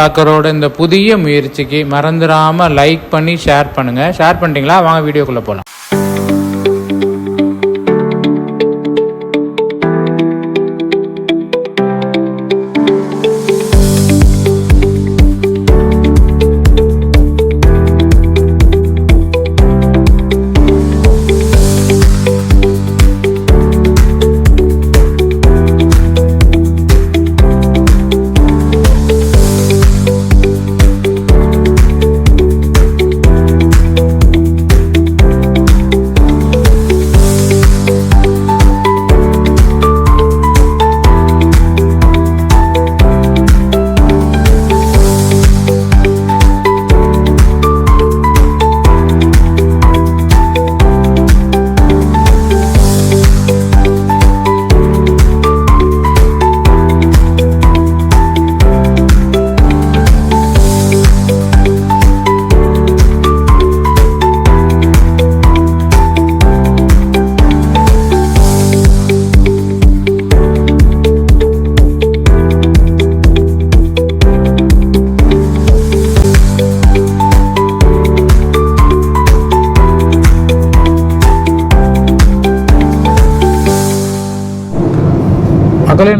டாக்கரோட இந்த புதிய முயற்சிக்கு மறந்துடாமல் லைக் பண்ணி ஷேர் பண்ணுங்கள் ஷேர் பண்ணிட்டீங்களா? வாங்க வீடியோக்குள்ளே போகலாம்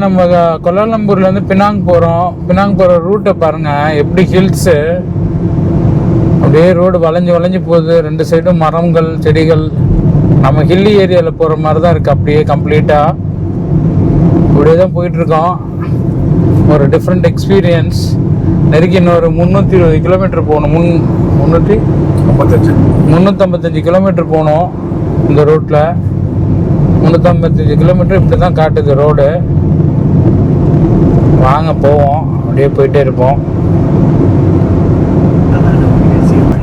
நம்ம கொல்லாலம்பூர்லேருந்து பினாங் போகிறோம் பினாங் போகிற ரூட்டை பாருங்கள் எப்படி ஹில்ஸு அப்படியே ரோடு வளைஞ்சு வளைஞ்சு போகுது. ரெண்டு சைடும் மரங்கள் செடிகள். நம்ம ஹில்லி ஏரியாவில் போகிற மாதிரி தான் இருக்குது அப்படியே கம்ப்ளீட்டாக இப்படியே தான் போயிட்டுருக்கோம். ஒரு டிஃப்ரெண்ட் எக்ஸ்பீரியன்ஸ் நெருக்கி இன்னொரு முந்நூற்றி இருபது கிலோமீட்டர் போகணும். முன் முந்நூற்றி ஐம்பத்தஞ்சு. முந்நூற்றம்பத்தஞ்சு கிலோமீட்டர் போகணும் இந்த ரோட்டில் முந்நூற்றம்பத்தஞ்சு கிலோமீட்டர் இப்படி தான் காட்டுது ரோடு வாங்க போவோம். அப்படியே போயிட்டே இருப்போம்.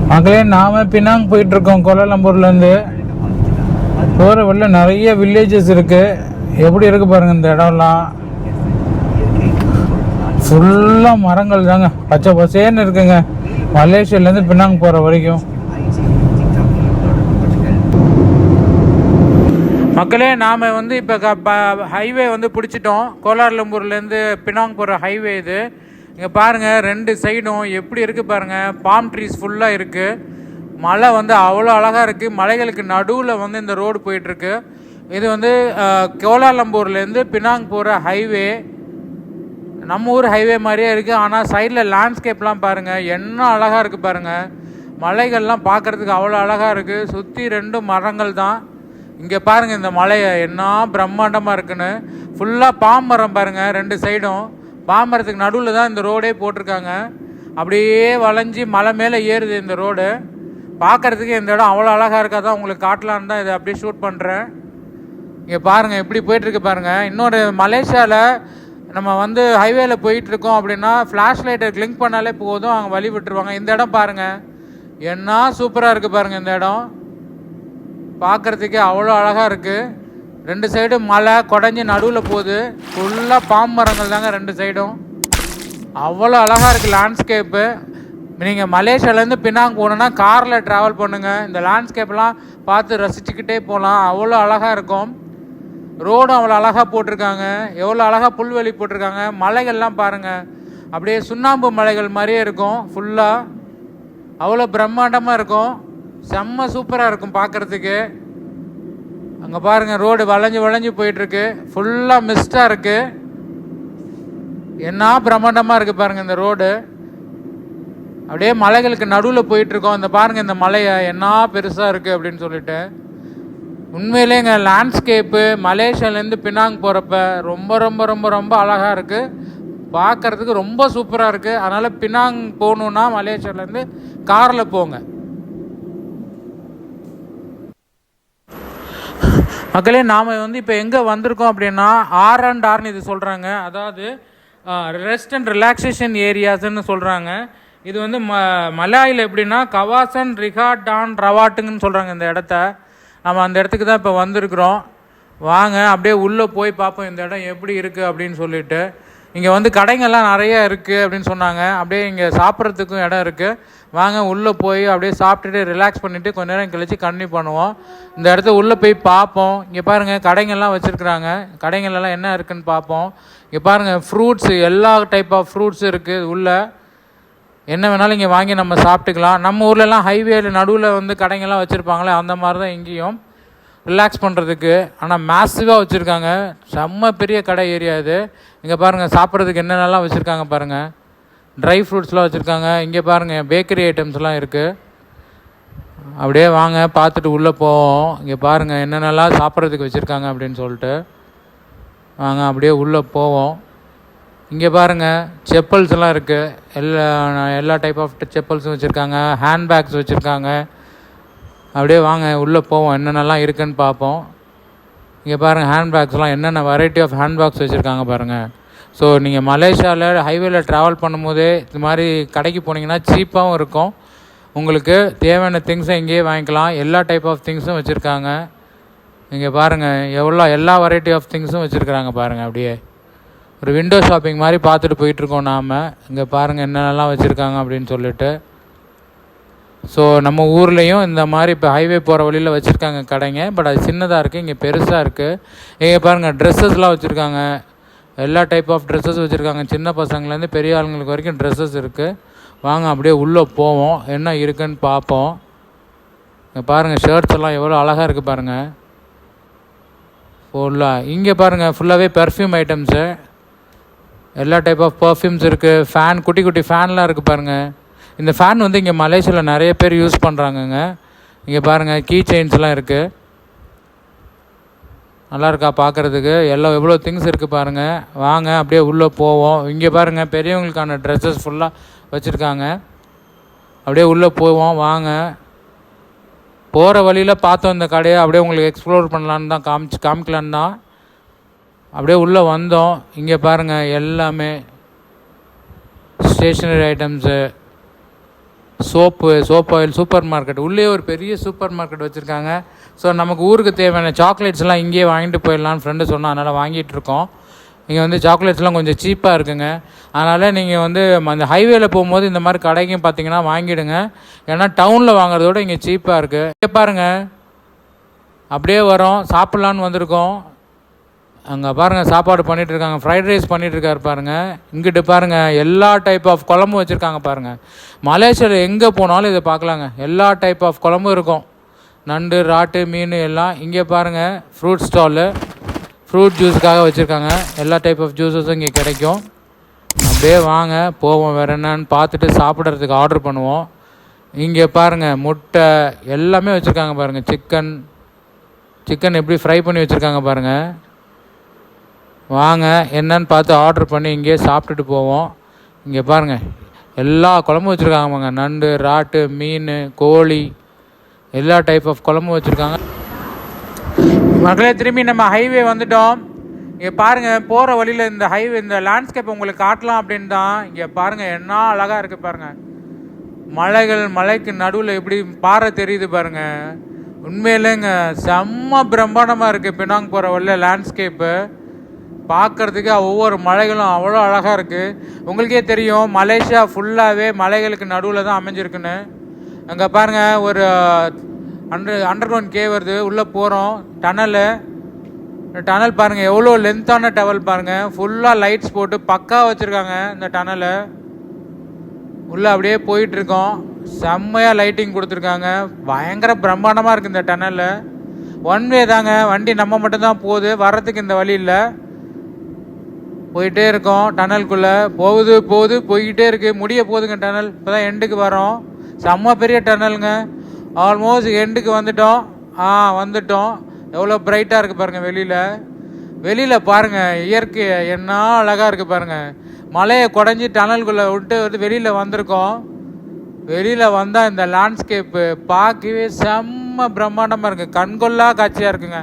மக்களே நாம பினாங் போயிட்டு இருக்கோம் கோலாலம்பூர்லேருந்து. போகிற வழியில் நிறைய வில்லேஜஸ் இருக்கு. எப்படி இருக்கு பாருங்க இந்த இடம்லாம். ஃபுல்லாக மரங்கள் தாங்க. பச்சை பசேன்னு இருக்குங்க. மலேசியாலேருந்து பின்னாங் போகிற வரைக்கும். மக்களே நாம் வந்து இப்போ ஹைவே வந்து பிடிச்சிட்டோம். கோலார்லம்பூர்லேருந்து பினாங் போகிற ஹைவே இது. இங்கே பாருங்கள் ரெண்டு சைடும் எப்படி இருக்குது பாருங்கள் பாம் ட்ரீஸ் ஃபுல்லாக இருக்குது மலை வந்து அவ்வளோ அழகாக இருக்குது மலைகளுக்கு நடுவில் வந்து இந்த ரோடு போயிட்டுருக்கு. இது வந்து கோலாலம்பூர்லேருந்து பினாங் போகிற ஹைவே நம்ம ஊர் ஹைவே மாதிரியே இருக்குது ஆனால் சைடில் லேண்ட்ஸ்கேப்லாம் பாருங்கள் என்ன அழகாக இருக்குது பாருங்கள் மலைகள்லாம் பார்க்குறதுக்கு அவ்வளோ அழகாக இருக்குது சுற்றி ரெண்டும் மரங்கள் தான். இங்கே பாருங்கள் இந்த மலையை என்ன பிரம்மாண்டமாக இருக்குன்னு. ஃபுல்லாக பாம்பரம் பாருங்கள் ரெண்டு சைடும். பாம்பரத்துக்கு நடுவில் தான் இந்த ரோடே போட்டிருக்காங்க. அப்படியே வளைஞ்சி மலை மேலே ஏறுது இந்த ரோடு. பார்க்குறதுக்கு இந்த இடம் அவ்வளோ அழகாக இருக்காதான் உங்களுக்கு காட்டலான்னு தான் இதை அப்படியே ஷூட் பண்ணுறேன் இங்கே பாருங்கள் எப்படி போயிட்டுருக்கு பாருங்கள் இன்னொரு மலேசியாவில் நம்ம வந்து ஹைவேல போயிட்டுருக்கோம் அப்படின்னா ஃப்ளாஷ் லைட்டை கிளிங்க் பண்ணாலே போதும். அவங்க வழி விட்டுருவாங்க. இந்த இடம் பாருங்கள் என்ன சூப்பராக இருக்குது பாருங்கள் இந்த இடம். பார்க்குறதுக்கே அவ்வளோ அழகாக இருக்குது ரெண்டு சைடும் மலை குடஞ்சி நடுவில் போகுது. ஃபுல்லாக பாம் மரங்கள் தாங்க ரெண்டு சைடும் அவ்வளோ அழகாக இருக்குது லேண்ட்ஸ்கேப்பு நீங்கள் மலேசியாலேருந்து பினாங் போகணுன்னா காரில் ட்ராவல் பண்ணுங்கள் இந்த லேண்ட்ஸ்கேப்லாம் பார்த்து ரசிச்சுக்கிட்டே போகலாம். அவ்வளோ அழகாக இருக்கும். ரோடும் அவ்வளோ அழகாக போட்டிருக்காங்க. எவ்வளோ அழகாக புல்வெளி போட்டிருக்காங்க. மலைகள்லாம் பாருங்கள் அப்படியே சுண்ணாம்பு மலைகள் மாதிரியே இருக்கும். ஃபுல்லாக அவ்வளோ பிரம்மாண்டமாக இருக்கும். செம்ம சூப்பராக இருக்கும் பார்க்குறதுக்கு. அங்கே பாருங்கள் ரோடு வளைஞ்சு வளைஞ்சு போயிட்டுருக்கு. ஃபுல்லாக மிஸ்டாக இருக்குது என்ன பிரம்மாண்டமாக இருக்குது பாருங்கள் இந்த ரோடு. அப்படியே மலைகளுக்கு நடுவில் போயிட்டுருக்கோம். இந்த பாருங்கள் இந்த மலையை என்ன பெருசாக இருக்குது அப்படின்னு சொல்லிட்டு. உண்மையிலேங்க லேண்ட்ஸ்கேப்பு மலேசியாலேருந்து பினாங் போகிறப்ப ரொம்ப ரொம்ப ரொம்ப ரொம்ப அழகாக இருக்குது பார்க்குறதுக்கு ரொம்ப சூப்பராக இருக்குது அதனால் பினாங் போகணுன்னா மலேசியாலேருந்து காரில் போங்க. மக்களே நாம் வந்து இப்போ எங்கே வந்திருக்கோம் அப்படின்னா ஆர் அண்ட் ஆர்னு இது சொல்கிறாங்க அதாவது ரெஸ்ட் அண்ட் ரிலாக்ஸேஷன் ஏரியாஸ்ன்னு சொல்கிறாங்க இது வந்து ம மலாயில் எப்படின்னா கவாசன் ரிகா ஆன் ரவாட்டுங்கன்னு சொல்கிறாங்க இந்த இடத்த. நம்ம அந்த இடத்துக்கு தான் இப்போ வந்திருக்கிறோம். வாங்க அப்படியே உள்ளே போய் பார்ப்போம் இந்த இடம் எப்படி இருக்குது அப்படின்னு சொல்லிட்டு. இங்கே வந்து கடைங்கள்லாம் நிறைய இருக்குது அப்படின்னு சொன்னாங்க. அப்படியே இங்கே சாப்பிட்றதுக்கும் இடம் இருக்குது வாங்க உள்ளே போய் அப்படியே சாப்பிட்டுட்டு ரிலாக்ஸ் பண்ணிவிட்டு கொஞ்ச நேரம் கழித்து கண்டினியூ பண்ணுவோம். இந்த இடத்த உள்ளே போய் பார்ப்போம். இங்கே பாருங்கள் கடைங்கள்லாம் வச்சுருக்குறாங்க. கடைங்கள்லாம் என்ன இருக்குன்னு பார்ப்போம். இங்கே பாருங்கள் ஃப்ரூட்ஸு எல்லா டைப் ஆஃப் ஃப்ரூட்ஸ் இருக்குது உள்ளே. என்ன வேணாலும் இங்கே வாங்கி நம்ம சாப்பிட்டுக்கலாம். நம்ம ஊர்லலாம் ஹைவேல நடுவில் வந்து கடைங்கள்லாம் வச்சுருப்பாங்களே அந்த மாதிரி தான் இங்கேயும் ரிலாக்ஸ் பண்ணுறதுக்கு ஆனால் மேசிவாக வச்சுருக்காங்க. செம்ம பெரிய கடை ஏரியா இது. இங்கே பாருங்கள் சாப்பிட்றதுக்கு என்னென்னலாம் வச்சுருக்காங்க பாருங்கள் ட்ரை ஃப்ரூட்ஸ்லாம் வச்சுருக்காங்க. இங்கே பாருங்கள் பேக்கரி ஐட்டம்ஸ்லாம் இருக்குது அப்படியே வாங்க பார்த்துட்டு உள்ளே போவோம். இங்கே பாருங்கள் என்னென்னலாம் சாப்பிட்றதுக்கு வச்சுருக்காங்க அப்படின்னு சொல்லிட்டு. வாங்க அப்படியே உள்ளே போவோம். இங்கே பாருங்கள் செப்பல்ஸ்லாம் இருக்குது எல்லா எல்லா டைப் ஆஃப் செப்பல்ஸும் வச்சுருக்காங்க. ஹேண்ட்பேக்ஸ் வச்சுருக்காங்க. அப்படியே வாங்க உள்ளே போவோம். என்னென்னலாம் இருக்குன்னு பார்ப்போம். இங்கே பாருங்கள் ஹேண்ட்பேக்ஸ்லாம் என்னென்ன வெரைட்டி ஆஃப் ஹேண்ட்பேக்ஸ் வச்சுருக்காங்க பாருங்கள் ஸோ நீங்கள் மலேசியாவில் ஹைவேல ட்ராவல் பண்ணும்போதே இது மாதிரி கடைக்கு போனீங்கன்னா சீப்பாகவும் இருக்கும். உங்களுக்கு தேவையான திங்ஸை இங்கேயே வாங்கிக்கலாம். எல்லா டைப் ஆஃப் திங்ஸும் வச்சுருக்காங்க. இங்கே பாருங்கள் எவ்வளோ எல்லா வெரைட்டி ஆஃப் திங்ஸும் வச்சுருக்குறாங்க பாருங்கள் அப்படியே. ஒரு விண்டோ ஷாப்பிங் மாதிரி பார்த்துட்டு போயிட்டுருக்கோம் நாம். இங்கே பாருங்கள் என்னென்னலாம் வச்சுருக்காங்க அப்படின்னு சொல்லிட்டு. ஸோ நம்ம ஊர்லேயும் இந்த மாதிரி இப்போ ஹைவே போகிற வழியில் வச்சுருக்காங்க கடைங்க. பட் அது சின்னதாக இருக்குது இங்கே பெருசாக இருக்குது இங்கே பாருங்கள் ட்ரெஸ்ஸஸ்லாம் வச்சுருக்காங்க. எல்லா டைப் ஆஃப் ட்ரெஸ்ஸஸ் வச்சுருக்காங்க. சின்ன பசங்கள்லேருந்து பெரிய ஆளுங்களுக்கு வரைக்கும் ட்ரெஸ்ஸஸ் இருக்குது வாங்க அப்படியே உள்ளே போவோம். என்ன இருக்குன்னு பார்ப்போம். இங்கே பாருங்கள் ஷர்ட்ஸ் எல்லாம் எவ்வளோ அழகாக இருக்குது பாருங்கள் ஃபுல்லாக இங்கே பாருங்கள் ஃபுல்லாகவே பெர்ஃப்யூம் ஐட்டம்ஸு எல்லா டைப் ஆஃப் பர்ஃப்யூம்ஸ் இருக்குது ஃபேன் குட்டி குட்டி ஃபேன்லாம் இருக்குது பாருங்கள் இந்த ஃபேன் வந்து இங்கே மலேசியாவில் நிறைய பேர் யூஸ் பண்ணுறாங்கங்க இங்கே பாருங்கள் கீ செயின்ஸ்லாம் இருக்குது நல்லாயிருக்கா பார்க்குறதுக்கு? எல்லாம் எவ்வளோ திங்ஸ் இருக்குது பாருங்கள் வாங்க அப்படியே உள்ளே போவோம். இங்கே பாருங்கள் பெரியவங்களுக்கான ட்ரெஸ்ஸஸ் ஃபுல்லாக வச்சுருக்காங்க. அப்படியே உள்ளே போவோம் வாங்க. போகிற வழியில் பார்த்தோம் இந்த கடையை. அப்படியே உங்களுக்கு எக்ஸ்ப்ளோர் பண்ணலான்னு தான் காமிச்சு காமிக்கலான்னு தான். அப்படியே உள்ளே வந்தோம். இங்கே பாருங்கள் எல்லாமே stationery items soap soap oil super market உள்ளே ஒரு பெரிய சூப்பர் மார்க்கெட் வச்சுருக்காங்க. ஸோ நமக்கு ஊருக்கு தேவையான சாக்லேட்ஸ்லாம் இங்கேயே வாங்கிட்டு போயிடலான்னு ஃப்ரெண்டு சொன்னால் அதனால் வாங்கிட்டுருக்கோம் இங்கே வந்து சாக்லேட்ஸ்லாம் கொஞ்சம் சீப்பாக இருக்குங்க. அதனால் நீங்கள் வந்து அந்த ஹைவேல போகும்போது இந்த மாதிரி கடைக்கும் பார்த்தீங்கன்னா வாங்கிடுங்க. ஏன்னா டவுனில் வாங்குறதோட இங்கே சீப்பாக இருக்குது இங்கே பாருங்கள் அப்படியே வரோம். சாப்பிட்லான்னு வந்திருக்கோம். அங்கே பாருங்கள் சாப்பாடு பண்ணிகிட்டு இருக்காங்க. ஃப்ரைட் ரைஸ் பண்ணிகிட்டு இருக்காரு பாருங்கள் இங்கிட்டு பாருங்கள் எல்லா டைப் ஆஃப் குழம்பும் வச்சுருக்காங்க பாருங்கள் மலேசியாவில் எங்கே போனாலும் இதை பார்க்கலாங்க. எல்லா டைப் ஆஃப் குழம்பும் இருக்கும். நண்டு ராட்டு மீன் எல்லாம் இங்கே பாருங்கள் ஃப்ரூட் ஸ்டாலு ஃப்ரூட் ஜூஸுக்காக வச்சுருக்காங்க. எல்லா டைப் ஆஃப் ஜூஸஸும் இங்கே கிடைக்கும். அப்படியே வாங்க போவோம். வேறு என்னன்னு பார்த்துட்டு சாப்பிட்றதுக்கு ஆர்டர் பண்ணுவோம். இங்கே பாருங்கள் முட்டை எல்லாமே வச்சுருக்காங்க பாருங்கள் சிக்கன் சிக்கன் எப்படி ஃப்ரை பண்ணி வச்சுருக்காங்க பாருங்கள் வாங்க என்னன்னு பார்த்து ஆர்டர் பண்ணி இங்கேயே சாப்பிட்டுட்டு போவோம். இங்கே பாருங்கள் எல்லா குழம்பும் வச்சுருக்காங்க நண்டு ராட்டு மீன் கோழி எல்லா டைப் ஆஃப் குழம்பும் வச்சுருக்காங்க. மக்களே திரும்பி நம்ம ஹைவே வந்துட்டோம். இங்கே பாருங்கள் போகிற வழியில் இந்த ஹைவே இந்த லேண்ட்ஸ்கேப் உங்களுக்கு காட்டலாம் அப்படின்னு தான் இங்கே பாருங்கள் என்ன அழகாக இருக்குது பாருங்கள் மலைகள் மலைக்கு நடுவில் எப்படி பாறை தெரியுது பாருங்கள் உண்மையிலேங்க செம்ம பிரம்மாண்டமாக இருக்குது பினாங் போகிற வழியில் லேண்ட்ஸ்கேப்பு பார்க்கறதுக்கு ஒவ்வொரு மலைகளும் அவ்வளோ அழகாக இருக்குது உங்களுக்கே தெரியும் மலேசியா ஃபுல்லாகவே மலைகளுக்கு நடுவில் தான் அமைஞ்சிருக்குன்னு. அங்கே பாருங்கள் ஒரு அண்டர் அண்டர் கிரவுண்ட் கே வருது. உள்ளே போகிறோம் டனலு டனல் பாருங்கள் எவ்வளோ லென்த்தான டவல் பாருங்கள் ஃபுல்லாக லைட்ஸ் போட்டு பக்கா வச்சுருக்காங்க இந்த டனலை உள்ளே அப்படியே போயிட்டுருக்கோம். செம்மையாக லைட்டிங் கொடுத்துருக்காங்க. பயங்கர பிரம்மாண்டமாக இருக்குது இந்த டனலில் ஒன் வே தாங்க. வண்டி நம்ம மட்டும்தான் போகுது. வர்றதுக்கு இந்த வழி இல்லை. போயிட்டே இருக்கோம் டனலுக்குள்ளே போகுது போகுது போய்கிட்டே இருக்குது முடிய போகுதுங்க டனல். இப்போ தான் எண்டுக்கு வரோம். செம்ம பெரிய டனலுங்க. ஆல்மோஸ்ட் எண்டுக்கு வந்துட்டோம். ஆ வந்துட்டோம். எவ்வளோ பிரைட்டாக இருக்குது பாருங்கள் வெளியில். வெளியில் பாருங்கள் இயற்கை என்ன அழகாக இருக்குது பாருங்கள் மலையை குடஞ்சி டனலுக்குள்ளே விட்டு வந்து வெளியில் வந்திருக்கோம். வெளியில் வந்தால் இந்த லேண்ட்ஸ்கேப்பு பார்க்கவே செம்ம பிரம்மாண்டமாக இருக்குது கண்கொள்ளா காட்சியாக இருக்குங்க.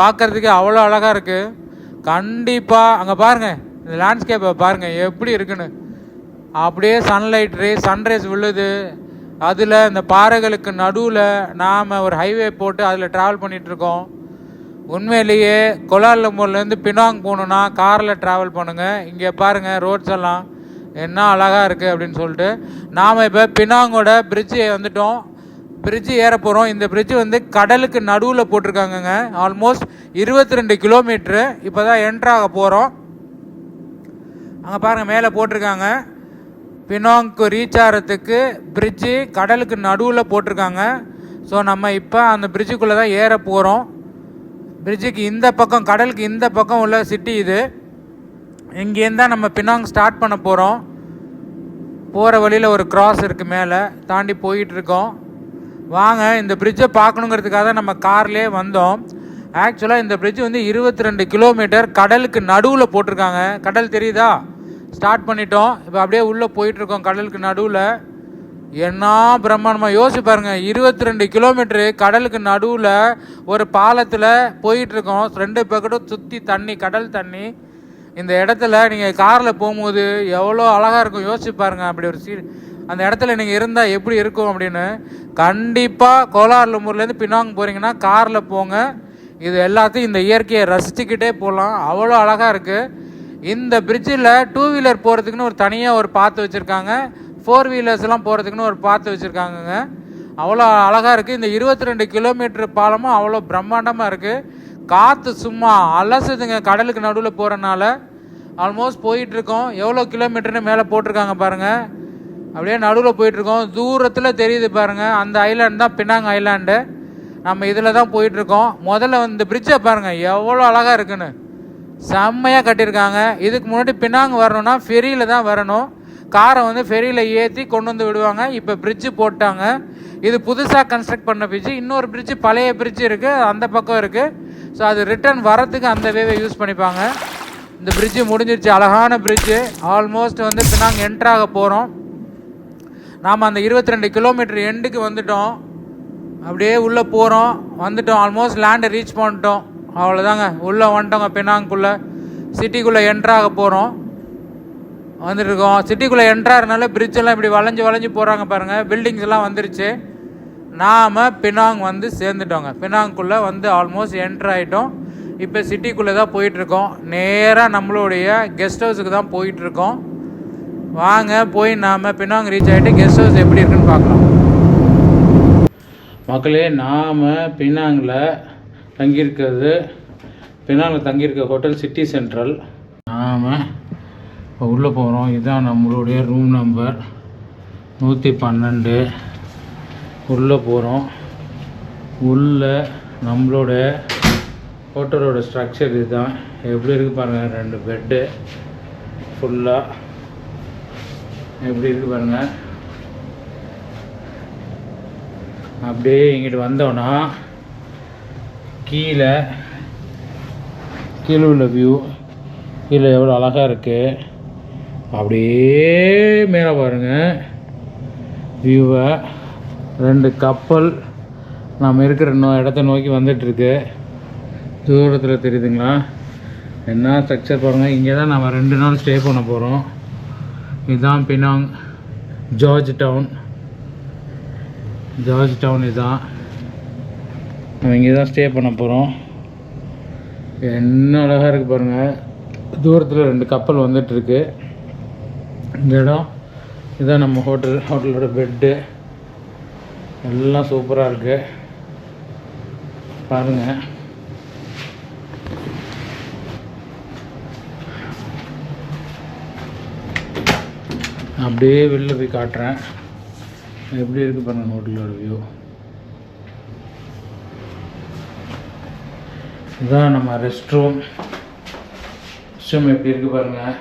பார்க்குறதுக்கு அவ்வளோ அழகாக இருக்குது கண்டிப்பாக அங்கே பாருங்கள் இந்த லேண்ட்ஸ்கேப்பை பாருங்கள் எப்படி இருக்குன்னு. அப்படியே சன்லைட் ரே சன்ரைஸ் விழுது. அதில் இந்த பாறைகளுக்கு நடுவில் நாம் ஒரு ஹைவே போட்டு அதில் ட்ராவல் பண்ணிகிட்ருக்கோம் உண்மையிலேயே கொலாலம்பூர்லேருந்து பினாங் போகணுன்னா காரில் ட்ராவல் பண்ணுங்கள் இங்கே பாருங்கள் ரோட்ஸ் எல்லாம் என்ன அழகாக இருக்குது அப்படின்னு சொல்லிட்டு. நாம் இப்போ பினாங்கோட பிரிட்ஜை வந்துட்டோம். பிரிட்ஜு ஏற போகிறோம் இந்த பிரிட்ஜு வந்து கடலுக்கு நடுவில் போட்டிருக்காங்கங்க. ஆல்மோஸ்ட் இருபத்தி ரெண்டு கிலோமீட்ரு இப்போ தான் என்ட்ராக போகிறோம் அங்கே பாருங்கள் மேலே போட்டிருக்காங்க. பினாங்க்கு ரீச் ஆகிறதுக்கு பிரிட்ஜு கடலுக்கு நடுவில் போட்டிருக்காங்க. ஸோ நம்ம இப்போ அந்த பிரிட்ஜுக்குள்ளே தான் ஏற போகிறோம் பிரிட்ஜுக்கு இந்த பக்கம் கடலுக்கு இந்த பக்கம் உள்ள சிட்டி இது. இங்கேருந்து தான் நம்ம பினாங் ஸ்டார்ட் பண்ண போகிறோம் போகிற வழியில் ஒரு கிராஸ் இருக்குது மேலே. தாண்டி போயிட்டுருக்கோம் வாங்க இந்த பிரிட்ஜை பார்க்கணுங்கிறதுக்காக தான் நம்ம கார்லேயே வந்தோம். ஆக்சுவலாக இந்த பிரிட்ஜ் வந்து இருபத்தி ரெண்டு கிலோமீட்டர் கடலுக்கு நடுவில் போட்டிருக்காங்க. கடல் தெரியுதா? ஸ்டார்ட் பண்ணிட்டோம். இப்போ அப்படியே உள்ளே போயிட்டுருக்கோம் கடலுக்கு நடுவில். என்ன பிரம்மாண்டமாக யோசிச்சு பாருங்கள் இருபத்தி ரெண்டு கிலோமீட்ரு கடலுக்கு நடுவில் ஒரு பாலத்தில் போயிட்டுருக்கோம். ரெண்டு பக்கட்டும் சுற்றி தண்ணி கடல் தண்ணி. இந்த இடத்துல நீங்கள் காரில் போகும்போது எவ்வளோ அழகாக இருக்கும் யோசிச்சு பாருங்க அப்படி ஒரு சீ அந்த இடத்துல நீங்கள் இருந்தால் எப்படி இருக்கும் அப்படின்னு கண்டிப்பாக கோலார்லம்பூர்லேருந்து பின்னாங்க போகிறீங்கன்னா காரில் போங்க. இது எல்லாத்தையும் இந்த இயற்கையை ரசிச்சுக்கிட்டே போகலாம் அவ்வளோ அழகாக இருக்குது இந்த பிரிட்ஜில் டூ வீலர் போகிறதுக்குன்னு ஒரு தனியாக ஒரு பாத்து வச்சுருக்காங்க. ஃபோர் வீலர்ஸ்லாம் போகிறதுக்குன்னு ஒரு பாத்து வச்சுருக்காங்கங்க. அவ்வளோ அழகாக இருக்குது இந்த இருபத்தி ரெண்டு கிலோமீட்டர் பாலமும் அவ்வளோ பிரம்மாண்டமாக இருக்குது காற்று சும்மா அலசுதுங்க. கடலுக்கு நடுவில் போகிறனால ஆல்மோஸ்ட் போயிட்டுருக்கோம். எவ்வளோ கிலோமீட்டர்னு மேலே போட்டிருக்காங்க பாருங்கள் அப்படியே நடுவில் போயிட்டுருக்கோம். தூரத்தில் தெரியுது பாருங்கள் அந்த ஐலாண்ட் தான் பினாங் ஐலாண்டு நம்ம இதில் தான் போயிட்டுருக்கோம். முதல்ல இந்த பிரிட்ஜை பாருங்கள் எவ்வளோ அழகாக இருக்குன்னு. செம்மையாக கட்டியிருக்காங்க. இதுக்கு முன்னாடி பினாங் வரணும்னா ஃபெரியில் தான் வரணும். காரை வந்து ஃபெரியில் ஏற்றி கொண்டு வந்து விடுவாங்க. இப்போ பிரிட்ஜு போட்டாங்க. இது புதுசாக கன்ஸ்ட்ரக்ட் பண்ண பிரிட்ஜு இன்னொரு பிரிட்ஜு பழைய பிரிட்ஜு இருக்குது அந்த பக்கம் இருக்குது ஸோ அது ரிட்டர்ன் வரத்துக்கு அந்த வேவை யூஸ் பண்ணிப்பாங்க. இந்த பிரிட்ஜு முடிஞ்சிருச்சு. அழகான பிரிட்ஜு ஆல்மோஸ்ட் வந்து பினாங் என்ட்ராக போகிறோம் நாம் அந்த இருபத்தி ரெண்டு கிலோமீட்டர் எண்டுக்கு வந்துட்டோம். அப்படியே உள்ளே போகிறோம் வந்துட்டோம். ஆல்மோஸ்ட் லேண்டை ரீச் பண்ணிட்டோம். அவ்வளோதாங்க உள்ளே வந்துட்டோங்க பினாங்குள்ளே. சிட்டிக்குள்ளே என்ட்ராக போகிறோம் வந்துட்டுருக்கோம் சிட்டிக்குள்ளே என்ட்ராகிறனால பிரிட்ஜெல்லாம் இப்படி வளைஞ்சு வளைஞ்சு போகிறாங்க பாருங்கள் பில்டிங்ஸ் எல்லாம் வந்துருச்சு. நாம் பினாங் வந்து சேர்ந்துட்டோங்க. பினாங்குள்ளே வந்து ஆல்மோஸ்ட் என்ட்ரு ஆகிட்டோம் இப்போ சிட்டிக்குள்ளே தான் போயிட்டுருக்கோம். நேராக நம்மளுடைய கெஸ்ட் ஹவுஸுக்கு தான் போயிட்டுருக்கோம். வாங்க போய் நாம் பின்னாங்க ரீச் ஆகிட்டு கெஸ்ட் ஹவுஸ் எப்படி இருக்குன்னு பார்க்கலாம். மக்களே நாம் பின்னாங்கில் தங்கியிருக்கிறது பின்னாங்கில் தங்கியிருக்க ஹோட்டல் சிட்டி சென்ட்ரல் நாம் இப்போ உள்ளே போகிறோம் இதுதான் நம்மளுடைய ரூம் நம்பர் நூற்றி பன்னெண்டு. உள்ளே போகிறோம் உள்ளே நம்மளோட ஹோட்டலோட ஸ்ட்ரக்சர் இதுதான். எப்படி இருக்குது பாருங்கள் ரெண்டு பெட்டு ஃபுல்லாக எப்படி இருக்குது பாருங்கள் அப்படியே இங்கிட்டு வந்தோன்னா கீழே கீழே உள்ள வியூ கீழே எவ்வளோ அழகாக இருக்குது அப்படியே மேலே பாருங்கள் வியூவை ரெண்டு கப்பல் நம்ம இருக்கிற நோ இடத்த நோக்கி வந்துட்டுருக்கு தூரத்தில் தெரியுதுங்களா? என்ன ஸ்ட்ரக்சர் பாருங்கள் இங்கே தான் நம்ம ரெண்டு நாள் ஸ்டே பண்ண போகிறோம் இதுதான் Penang George Town. George Town இதுதான் நம்ம இங்கே தான் ஸ்டே பண்ண போகிறோம் என்ன அழகாக இருக்குது பாருங்கள் தூரத்தில் ரெண்டு கப்பல் வந்துட்டுருக்கு இந்த இடம் இதுதான் நம்ம ஹோட்டல் ஹோட்டலோட பெட்டு எல்லாம் சூப்பராக இருக்குது பாருங்கள் அப்படியே வெளில போய் காட்டுறேன். எப்படி இருக்குது பாருங்கள் ஹோட்டலோட வியூ இதுதான் நம்ம ரெஸ்ட் ரூம் ரெஸ்ட் ரூம் எப்படி இருக்குது பாருங்கள்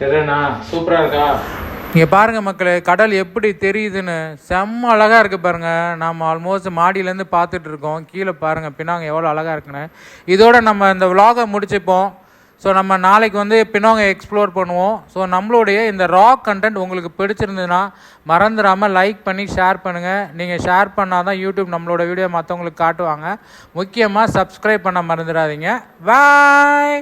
தெரியண்ணா சூப்பராக இருக்கா? இங்கே பாருங்கள் மக்களே கடல் எப்படி தெரியுதுன்னு செம்ம அழகாக இருக்குது பாருங்கள் நம்ம ஆல்மோஸ்ட் மாடியிலேருந்து பார்த்துட்டு இருக்கோம். கீழே பாருங்கள் பின்னாங்க எவ்வளோ அழகாக இருக்குன்னு. இதோட நம்ம இந்த விலாகை முடிச்சுப்போம். ஸோ நம்ம நாளைக்கு வந்து பின்னவங்க எக்ஸ்ப்ளோர் பண்ணுவோம். ஸோ நம்மளுடைய இந்த ராக் கண்டென்ட் உங்களுக்கு பிடிச்சிருந்ததுன்னா மறந்துடாமல் லைக் பண்ணி ஷேர் பண்ணுங்கள் நீங்கள் ஷேர் பண்ணால் தான் யூடியூப் நம்மளோட வீடியோ மற்றவங்களுக்கு காட்டுவாங்க. முக்கியமாக சப்ஸ்கிரைப் பண்ண மறந்துடாதீங்க. பாய்